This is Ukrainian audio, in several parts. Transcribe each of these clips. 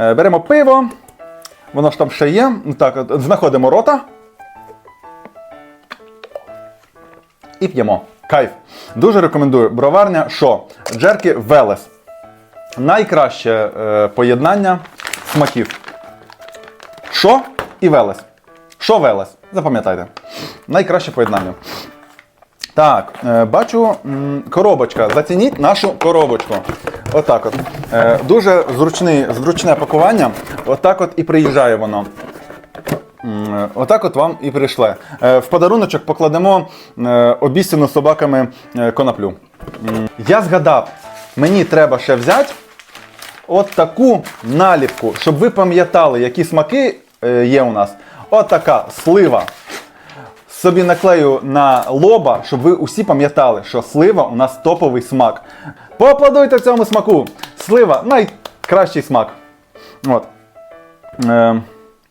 Е, Беремо пиво, воно ж там ще є. Так, знаходимо рота. І п'ємо. Кайф. Дуже рекомендую. Броварня що? Джерки Велес. Найкраще е, поєднання смаків. Що і Велес. Що Велес? Запам'ятайте. Найкраще поєднання. Так, е, бачу м, коробочка. Зацініть нашу коробочку. Отак от. Е, дуже зручний, зручне пакування. Отак от і приїжджає воно. Отак от вам і прийшле. Е, В подаруночок покладемо е, обіцяну собаками е, коноплю. Я згадав, мені треба ще взяти от таку наліпку, щоб ви пам'ятали, які смаки є у нас. От така слива. Собі наклею на лоба, щоб ви усі пам'ятали, що слива у нас топовий смак. Поаплодуйте цьому смаку! Слива найкращий смак. От. Е,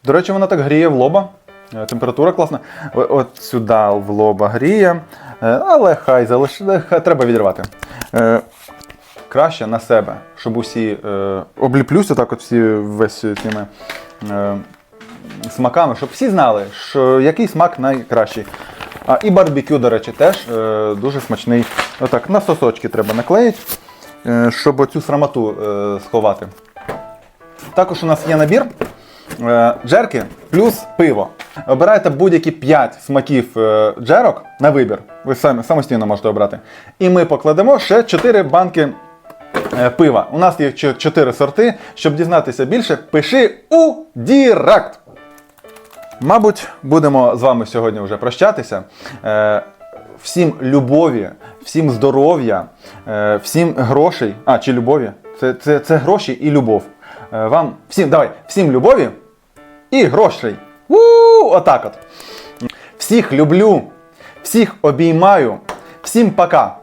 до речі, вона так гріє в лоба. Е, Температура класна. От сюди в лоба гріє. Е, Але хай залиш... хай треба відірвати. Е, краще на себе, щоб усі е, обліплюся так от всі весь цими е, смаками, щоб всі знали, що який смак найкращий. А, і барбекю, до речі, теж е, дуже смачний. Отак, на сосочки треба наклеїти, е, щоб оцю срамоту е, сховати. Також у нас є набір е, джерки плюс пиво. Обирайте будь-які 5 смаків е, джерок на вибір. Ви самі самостійно можете обрати. І ми покладемо ще 4 банки е, пива. У нас є 4 сорти. Щоб дізнатися більше, пиши у Дірект. Мабуть, будемо з вами сьогодні вже прощатися. Е, всім любові, всім здоров'я, е, всім грошей. А, чи любові? Це, це, це гроші і любов. Е, вам всім, давай, всім любові і грошей. у Отак от. Всіх люблю, всіх обіймаю, всім пока.